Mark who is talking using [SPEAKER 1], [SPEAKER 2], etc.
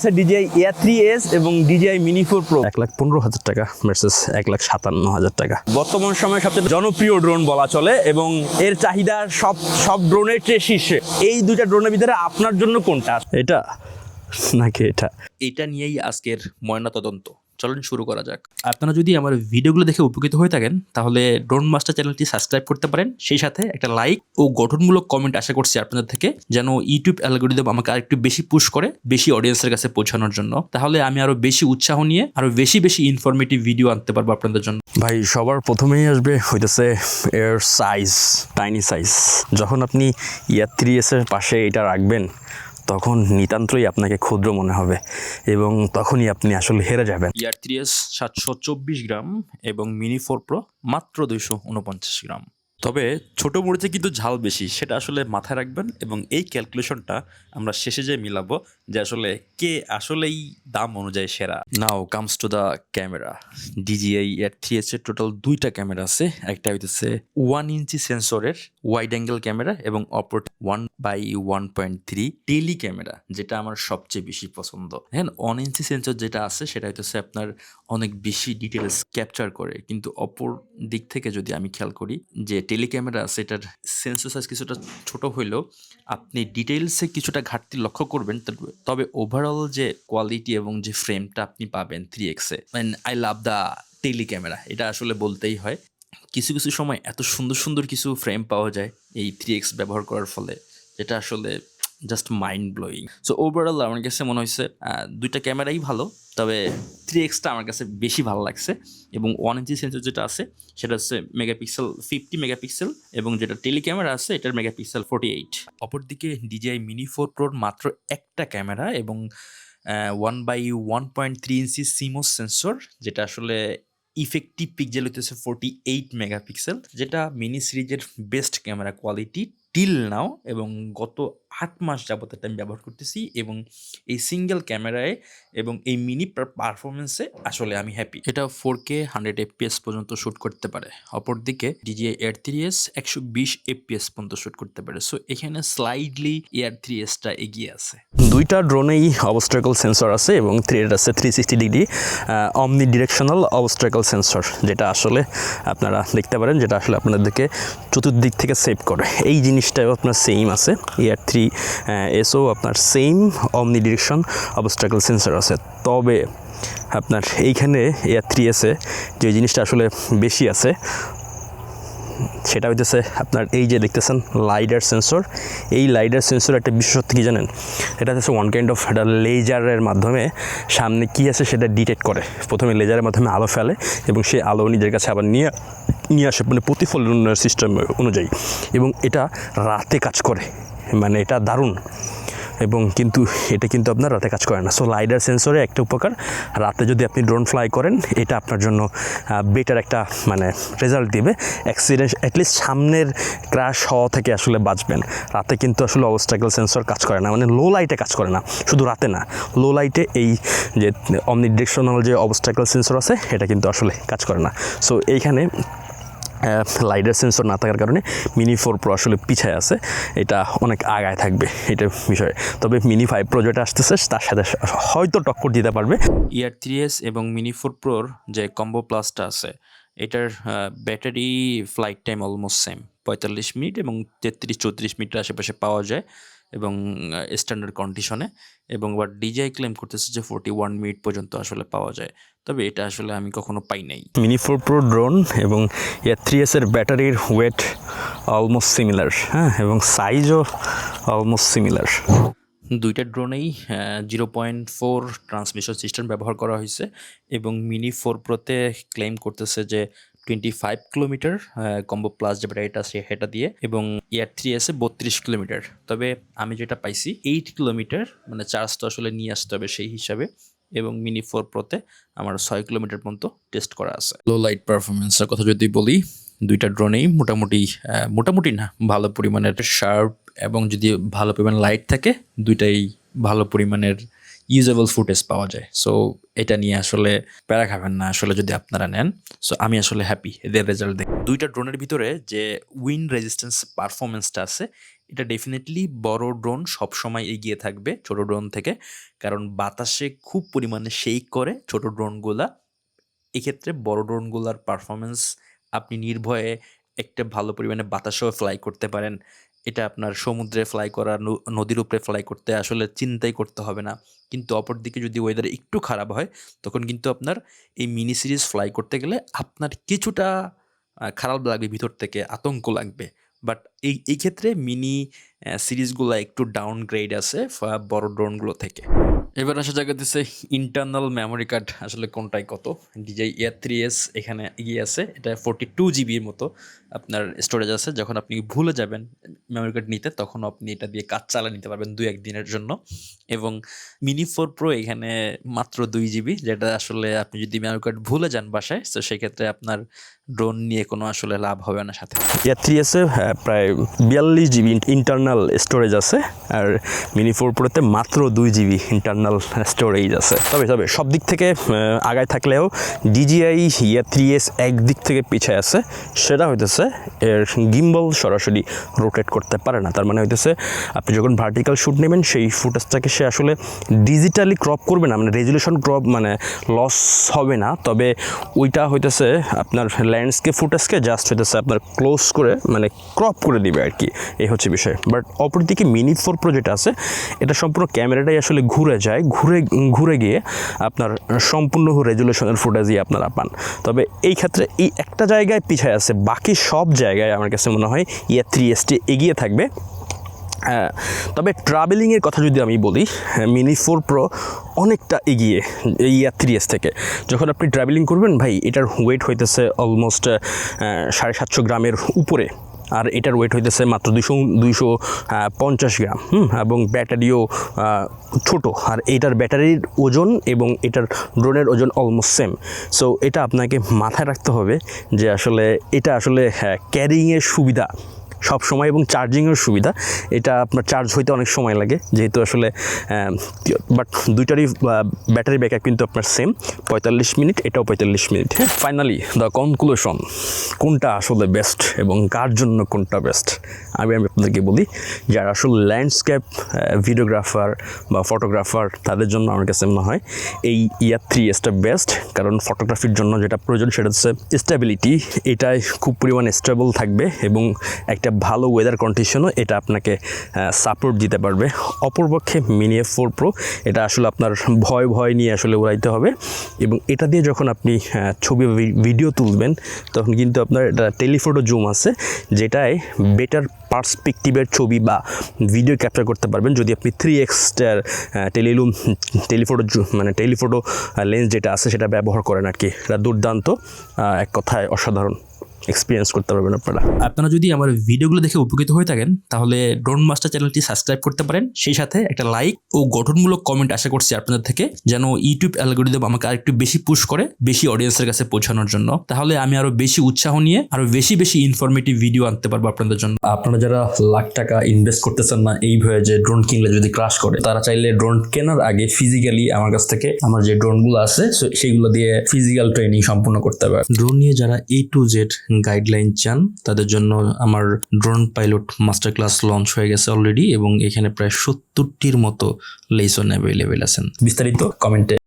[SPEAKER 1] আছে DJI air three S এবং DJI mini four pro
[SPEAKER 2] এক লাখ পনেরো হাজার টাকা ভার্সেস এক লাখ সাতান্ন হাজার টাকা।
[SPEAKER 1] বর্তমান সময়ে সবচেয়ে জনপ্রিয় ড্রোন বলা চলে এবং এর চাহিদা সব সব ড্রোনের চেয়ে শীর্ষে। এই দুইটা ড্রোনের ভিতরে আপনার জন্য কোনটা?
[SPEAKER 2] এটা নাকি এটা?
[SPEAKER 3] এটা নিয়েই আজকের ময়নাতদন্ত। চলুন শুরু করা যাক। আপনারা যদি আমার ভিডিওগুলো দেখে উপকৃত হয়ে থাকেন, তাহলে ড্রোন মাস্টার চ্যানেলটি সাবস্ক্রাইব করতে পারেন। সেই সাথে একটা লাইক ও গঠনমূলক কমেন্ট আশা করছি আপনাদের থেকে, যেন ইউটিউব অ্যালগোরিদম আমাকে আরেকটু বেশি পুশ করে, বেশি অডিয়েন্সের কাছে পৌঁছানোর জন্য। তাহলে আমি আরও বেশি উৎসাহ নিয়ে, আরও বেশি বেশি ইনফরমেটিভ ভিডিও আনতে পারব আপনাদের জন্য।
[SPEAKER 2] ভাই, সবার প্রথমেই আসবে হইতেছে এর সাইজ টাইনি সাইজ যখন আপনি ইয়ার থ্রি এসের পাশে এটা রাখবেন তখন নিতান্তই আপনাকে ক্ষুদ্র মনে হবে এবং তখনই আপনি আসলে হেরে যাবেন।
[SPEAKER 3] ইয়ার থ্রি এস সাতশো চব্বিশ গ্রাম এবং মিনি ফোর প্রো মাত্র দুইশো উনপঞ্চাশ গ্রাম। তবে ছোট মুড়িতে কিন্তু ঝাল বেশি, সেটা আসলে মাথায় রাখবেন এবং এই ক্যালকুলেশনটা আমরা শেষে যে মিলাবো যে আসলে কে আসলেই দাম অনুযায়ী সেরা। Now comes to the camera DJI এর থ্রি এর টোটাল দুইটা ক্যামেরা আছে। একটা হইতেছে ওয়ান ইঞ্চি সেন্সরের ওয়াইড অ্যাঙ্গেল ক্যামেরা এবং অপর one by one point three tele camera যেটা আমার সবচেয়ে বেশি পছন্দ। হ্যাঁ ওয়ান ইঞ্চি সেন্সর যেটা আছে, সেটা হইতেছে আপনার অনেক বেশি ডিটেলস ক্যাপচার করে। কিন্তু অপর দিক থেকে যদি আমি খেয়াল করি যে টেলি ক্যামেরা সেটার সেন্সর সাইজ কিছুটা ছোট হইলেও আপনি ডিটেলসে কিছুটা ঘাটতি লক্ষ্য করবেন তবে- ওভারঅল যে কোয়ালিটি এবং যে ফ্রেমটা আপনি পাবেন থ্রি এক্সে মানে I love the tele camera এটা আসলে বলতেই হয়। কিছু কিছু সময় এত সুন্দর সুন্দর কিছু ফ্রেম পাওয়া যায় এই থ্রি এক্স ব্যবহার করার ফলে, যেটা আসলে just mind blowing so overall আমার কাছে মনে হয়েছে দুইটা ক্যামেরাই ভালো তবে থ্রি এক্সটা আমার কাছে বেশি ভালো লাগছে এবং ওয়ান ইঞ্চি সেন্সর যেটা আছে, সেটা হচ্ছে মেগাপিক্সেল ফিফটি মেগাপিক্সেল এবং যেটা টেলি ক্যামেরা আছে, এটার মেগাপিক্সেল ফোর্টি এইট অপরদিকে ডিজিআই মিনি ফোর প্রোর মাত্র একটা ক্যামেরা এবং one by one point three inch CMOS sensor যেটা আসলে ইফেক্টিভ পিকজেল হইতেছে ফোর্টি এইট মেগাপিক্সেল যেটা মিনি সিরিজের best camera quality till now এবং গত আট মাস যাবত এটা আমি ব্যবহার করতেছি এবং এই সিঙ্গেল ক্যামেরায় এবং এই মিনি পারফরমেন্সে আসলে আমি হ্যাপি এটা ফোর কে হান্ড্রেড এফপিএস পর্যন্ত শ্যুট করতে পারে। অপরদিকে ডিজিআই এয়ার থ্রি এস একশো বিশ এফপিএস পর্যন্ত শ্যুট করতে পারে। সো এখানে স্লাইডলি এয়ার থ্রি এসটা এগিয়ে আছে।
[SPEAKER 2] দুইটা ড্রোনেই অবস্ট্রাকল সেন্সর আছে এবং থ্রি আছে three sixty degree omni directional obstacle sensor যেটা আসলে আপনারা দেখতে পারেন যেটা আসলে আপনাদেরকে চতুর্দিক থেকে সেভ করে। এই জিনিসটাও আপনার সেম আছে। ইয়ার থ্রি এসও আপনার same omni direction obstacle sensor আছে। তবে আপনার এইখানে এয়ার থ্রি এসে যে জিনিসটা আসলে বেশি আছে, সেটা হইতেছে আপনার এই যে দেখতেছেন লাইডার সেন্সর এই লাইডার সেন্সর একটা বিশেষত্ব কি জানেন? এটা হচ্ছে ওয়ান কাইন্ড অফ একটা লেজারের মাধ্যমে সামনে কি আছে সেটা ডিটেক্ট করে। প্রথমে লেজারের মাধ্যমে আলো ফেলে এবং সেই আলো নিজের কাছে আবার নিয়ে নিয়ে আসে মানে প্রতিফলনের সিস্টেম অনুযায়ী। এবং এটা রাতে কাজ করে মানে এটা দারুণ। এবং কিন্তু এটা কিন্তু আপনার রাতে কাজ করে না। সো লাইডার সেন্সরে একটা উপকার, রাতে যদি আপনি ড্রোন ফ্লাই করেন, এটা আপনার জন্য বেটার একটা মানে রেজাল্ট দিবে। অ্যাক্সিডেন্ট অ্যাটলিস্ট সামনের ক্র্যাশ হওয়া থেকে আসলে বাঁচবেন। রাতে কিন্তু আসলে অবস্ট্রাকল সেন্সর কাজ করে না মানে লো লাইটে কাজ করে না, শুধু রাতে না। লো লাইটে এই যে অমনি ডিরেকশনাল যে অবস্ট্রাকল সেন্সর আছে, এটা কিন্তু আসলে কাজ করে না। সো এইখানে লাইডার সেন্সর না থাকার কারণে মিনি ফোর প্রো আসলে পিছায় আছে। এটা অনেক আগায় থাকবে এটা বিষয়ে। তবে মিনি ফাইভ প্রো যেটা আসতেছে, তার সাথে হয়তো টক্কর দিতে পারবে।
[SPEAKER 3] ইয়ার থ্রি এস এবং মিনি ফোর প্রোর যে কম্বো প্লাসটা আছে, এটার battery flight time almost same পঁয়তাল্লিশ মিনিট এবং তেত্রিশ, চৌত্রিশ মিনিটের আশেপাশে পাওয়া যায় এবং স্ট্যান্ডার্ড কন্ডিশনে এবং আবার ডিজাই ক্লেম করতেছে যে ফোর্টি ওয়ান মিনিট পর্যন্ত আসলে পাওয়া যায়। তবে এটা আসলে আমি কখনো পাই নাই।
[SPEAKER 2] মিনি ফোর প্রো ড্রোন এবং এর থ্রি এসের ব্যাটারির ওয়েট অলমোস্ট সিমিলার হ্যাঁ এবং সাইজও অলমোস্ট সিমিলার
[SPEAKER 3] দুইটা ড্রোনেই zero point four transmission system ব্যবহার করা হয়েছে এবং মিনি ফোর প্রোতে ক্লেম করতেছে যে twenty five kilometre combo plus যে ব্যাটারিটা আছে সেটা দিয়ে এবং ইয়ার থ্রি আছে বত্রিশ কিলোমিটার তবে আমি যেটা পাইছি এইট কিলোমিটার মানে চার্জ তো আসলে নিয়ে আসতে হবে সেই হিসাবে। এবং মিনি ফোর প্রোতে আমার ছয় কিলোমিটার পর্যন্ত টেস্ট করা আছে। লো লাইট পারফরমেন্সের কথা যদি বলি, দুইটা ড্রোনেই মোটামুটি মোটামুটি না, ভালো পরিমাণের শার্প এবং যদি ভালো পরিমাণ লাইট থাকে, দুইটাই ভালো পরিমাণের ইউজেবল ফুটেজ পাওয়া যায়। সো এটা নিয়ে আসলে প্যারা খাবেন না আসলে যদি আপনারা নেন। সো আমি আসলে হ্যাপি এদের রেজাল্ট দেখে। দুইটা ড্রোনের ভিতরে যে উইন রেজিস্ট্যান্স পারফরমেন্সটা আছে এটা ডেফিনেটলি বড় ড্রোন সবসময় এগিয়ে থাকবে ছোট ড্রোন থেকে। কারণ বাতাসে খুব পরিমাণে শেক করে ছোট ড্রোনগুলা এক্ষেত্রে বড় ড্রোনগুলার পারফরমেন্স আপনি নির্ভয়ে একটা ভালো পরিমাণে বাতাসেও ফ্লাই করতে পারেন। এটা আপনার সমুদ্রে ফ্লাই করা নদীর উপরে ফ্লাই করতে আসলে চিন্তাই করতে হবে না। কিন্তু অপরদিকে যদি ওয়েদার একটু খারাপ হয়, তখন কিন্তু আপনার এই মিনি সিরিজ ফ্লাই করতে গেলে আপনার কিছুটা খারাপ লাগবে, ভিতর থেকে আতঙ্ক লাগবে। বাট এই এই ক্ষেত্রে মিনি সিরিজগুলো একটু ডাউনগ্রেড আছে বড় ড্রোনগুলো থেকে। এবার আসা জায়গা দিচ্ছে ইন্টারনাল মেমোরি কার্ড আসলে কোনটাই কত। ডিজাই ইয়ার থ্রি এস এখানে ইয়ে আছে, এটা ফোরটি টু জিবির মতো। আপনার স্টোরেজ আছে, যখন আপনি ভুলে যাবেন মেমোরি কার্ড নিতে, তখন আপনি এটা দিয়ে কাজ চালা নিতে পারবেন দুই একদিনের জন্য। এবং মিনি ফোর প্রো এখানে মাত্র দুই জিবি যেটা আসলে আপনি যদি মেমোরি কার্ড ভুলে যান বাসায়, তো সেক্ষেত্রে আপনার ড্রোন নিয়ে কোনো আসলে লাভ হবে না সাথে।
[SPEAKER 2] ইয়ার থ্রি এসে প্রায় বিয়াল্লিশ জিবি ইন্টারনাল স্টোরেজ আছে, আর মিনি ফোর প্রোতে মাত্র দুই জিবি ইন্টারনাল স্টোরেজ আছে। তবে তবে, সব দিক থেকে আগায় থাকলেও ডিজিআই ইয়ার থ্রি এস একদিক থেকে পিছিয়ে আছে, সেটা হইতেছে এর গিম্বল সরাসরি রোটেট করতে পারে না। তার মানে হইতেছে, আপনি যখন ভার্টিক্যাল শ্যুট নেবেন, সেই ফুটেজটাকে সে আসলে ডিজিটালি ক্রপ করবে না। মানে রেজুলেশন ক্রপ মানে লস হবে না। তবে ওইটা হইতেছে, আপনার ল্যান্ডস্কেপ ফুটেজকে জাস্ট হইতেছে আপনার ক্লোজ করে মানে ক্রপ করে দিবে আর কি। এই হচ্ছে বিষয়। বাট অপরদিকে মিনি ফোর প্রো যেটা আছে। এটা সম্পূর্ণ ক্যামেরাটাই আসলে ঘুরে যায়। ঘুরে ঘুরে গিয়ে আপনার সম্পূর্ণ রেজুলেশনের ফুটেজই আপনারা পান। তবে এই ক্ষেত্রে এই একটা জায়গায় পিছায় আছে। বাকি সব জায়গায় আমার কাছে মনে হয় ইয়ে থ্রি এসটি এগিয়ে থাকবে। তবে ট্রাভেলিংয়ের কথা যদি আমি বলি মিনি ফোর প্রো অনেকটা এগিয়ে এই ইয়ার থ্রি এস থেকে। যখন আপনি ট্রাভেলিং করবেন, ভাই, এটার ওয়েট হইতেছে অলমোস্ট সাড়ে সাতশো গ্রামের উপরে। আর এটার ওয়েট হইতেছে মাত্র দুশো দুইশো পঞ্চাশ গ্রাম, হুম? এবং ব্যাটারিও ছোট। আর এটার ব্যাটারির ওজন এবং এটার ড্রোনের ওজন অলমোস্ট সেম সো এটা আপনাকে মাথায় রাখতে হবে যে আসলে, এটা আসলে ক্যারিংয়ের সুবিধা। সব সময় এবং চার্জিংয়ের সুবিধা। এটা আপনার চার্জ হইতে অনেক সময় লাগে, যেহেতু আসলে বাট দুইটারই ব্যাটারি ব্যাকআপ কিন্তু আপনার সেম পঁয়তাল্লিশ মিনিট, এটাও পঁয়তাল্লিশ মিনিট। হ্যাঁ ফাইনালি দ্য কনক্লুশন কোনটা আসলে বেস্ট এবং কার জন্য কোনটা বেস্ট আমি আমি আপনাদেরকে বলি, যারা আসলে ল্যান্ডস্কেপ ভিডিওগ্রাফার বা ফটোগ্রাফার তাদের জন্য আমার কাছে মনে হয়, এই ইয়ার থ্রি এসটা বেস্ট কারণ ফটোগ্রাফির জন্য যেটা প্রয়োজন, সেটা হচ্ছে স্টেবিলিটি এটাই খুব পরিমাণে স্টেবল থাকবে এবং একটা ভালো ওয়েদার কন্ডিশনও এটা আপনাকে সাপোর্ট দিতে পারবে। অপরপক্ষে মিনি এফ ফোর প্রো এটা আসলে আপনার ভয় ভয় নিয়ে আসলে উড়াইতে হবে। এবং এটা দিয়ে যখন আপনি ছবি ভিডিও তুলবেন, তখন কিন্তু আপনার এটা টেলিফোটো জুম আছে, যেটায় বেটার পার্সপেক্টিভের ছবি বা ভিডিও ক্যাপচার করতে পারবেন। যদি আপনি থ্রি এক্সটার টেলিলুম টেলিফোটো মানে টেলিফোটো লেন্স যেটা আছে, সেটা ব্যবহার করেন আর কি এটা দুর্দান্ত এক কথায় অসাধারণ। এক্সপিরিয়েন্স করতে পারবেন আপনারা।
[SPEAKER 3] আপনারা যদি আমার ভিডিওগুলো দেখে উপকৃত হয়ে থাকেন তাহলে ড্রোন মাস্টার চ্যানেলটি সাবস্ক্রাইব করতে পারেন। সেই সাথে একটা লাইক ও গঠনমূলক কমেন্ট আশা করছি আপনাদের থেকে যেন ইউটিউব অ্যালগোরিদম আমাকে আরেকটু বেশি পুশ করে বেশি অডিয়েন্সের কাছে পৌঁছানোর জন্য। তাহলে আমি আরও বেশি উৎসাহ নিয়ে আরও বেশি বেশি ইনফরমেটিভ ভিডিও আনতে পারব আপনাদের জন্য। আপনারা যারা লাখ টাকা ইনভেস্ট করতেছেন না এই ভয়ে যে ড্রোন কিনলে যদি ক্রাশ করে তারা চাইলে ড্রোন কেনার আগে ফিজিক্যালি আমার কাছ থেকে আমার যে ড্রোনগুলো আছে সেগুলো দিয়ে ফিজিক্যাল ট্রেনিং সম্পূর্ণ করতে পারে ড্রোন নিয়ে যারা এ টু জেড গাইডলাইন চান, তাদের জন্য আমার drone pilot master class launch হয়ে গেছে অলরেডি এবং এখানে প্রায় সত্তরটির মতো লেসন অ্যাভেলেবেল আছেন। বিস্তারিত কমেন্টে